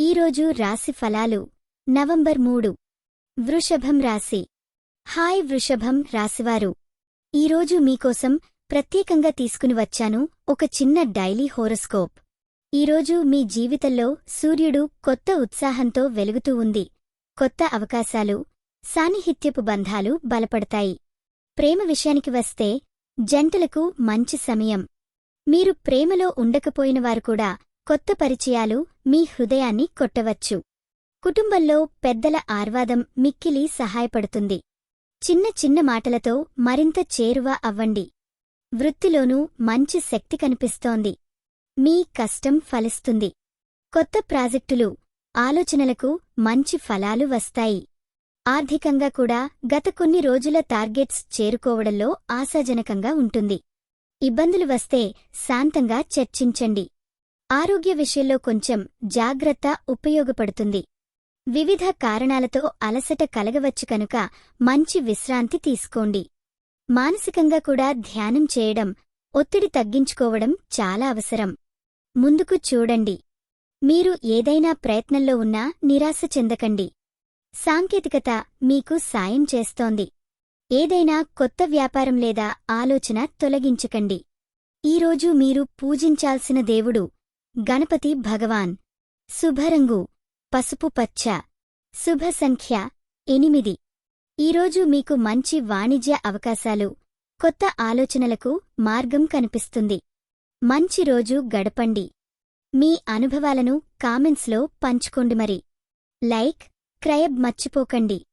ఈరోజు రాశి ఫలాలు. నవంబర్ మూడు. వృషభం రాశి. హాయ్ వృషభం రాశివారు. ఈరోజు మీకోసం ప్రత్యేకంగా తీసుకుని వచ్చాను ఒక చిన్న డైలీ హోరోస్కోప్. ఈరోజు మీ జీవితంలో సూర్యుడు కొత్త ఉత్సాహంతో వెలుగుతూ ఉంది. కొత్త అవకాశాలు సాన్నిహిత్యపు బంధాలు బలపడతాయి. ప్రేమ విషయానికి వస్తే జంటలకు మంచి సమయం. మీరు ప్రేమలో ఉండకపోయినవారు కూడా కొత్త పరిచయాలు మీ హృదయాన్ని కొట్టవచ్చు. కుటుంబంలో పెద్దల ఆర్వాదం మిక్కిలి సహాయపడుతుంది. చిన్న చిన్న మాటలతో మరింత చేరువ అవ్వండి. వృత్తిలోనూ మంచి శక్తి కనిపిస్తోంది. మీ కష్టం ఫలిస్తుంది. కొత్త ప్రాజెక్టులు ఆలోచనలకు మంచి ఫలాలు వస్తాయి. ఆర్థికంగా కూడా గత కొన్ని రోజుల టార్గెట్స్ చేరుకోవడంలో ఆశాజనకంగా ఉంటుంది. ఇబ్బందులు వస్తే శాంతంగా చర్చించండి. ఆరోగ్య విషయంలో కొంచెం జాగ్రత్త ఉపయోగపడుతుంది. వివిధ కారణాలతో అలసట కలగవచ్చు కనుక మంచి విశ్రాంతి తీసుకోండి. మానసికంగా కూడా ధ్యానం చేయడం ఒత్తిడి తగ్గించుకోవడం చాలా అవసరం. ముందుకు చూడండి. మీరు ఏదైనా ప్రయత్నంలో ఉన్నా నిరాశ చెందకండి. సాంకేతికత మీకు సాయం చేస్తోంది. ఏదైనా కొత్త వ్యాపారం లేదా ఆలోచన తొలగించకండి. ఈరోజు మీరు పూజించాల్సిన దేవుడు గణపతి భగవాన్. శుభరంగు పసుపు పచ్చ శుభ సంఖ్య ఎనిమిది. ఈరోజు మీకు మంచి వాణిజ్య అవకాశాలు కొత్త ఆలోచనలకు మార్గం కనిపిస్తుంది. మంచి రోజు గడపండి. మీ అనుభవాలను కామెంట్స్లో పంచుకోండి మరి. లైక్ క్రయబ్ మర్చిపోకండి.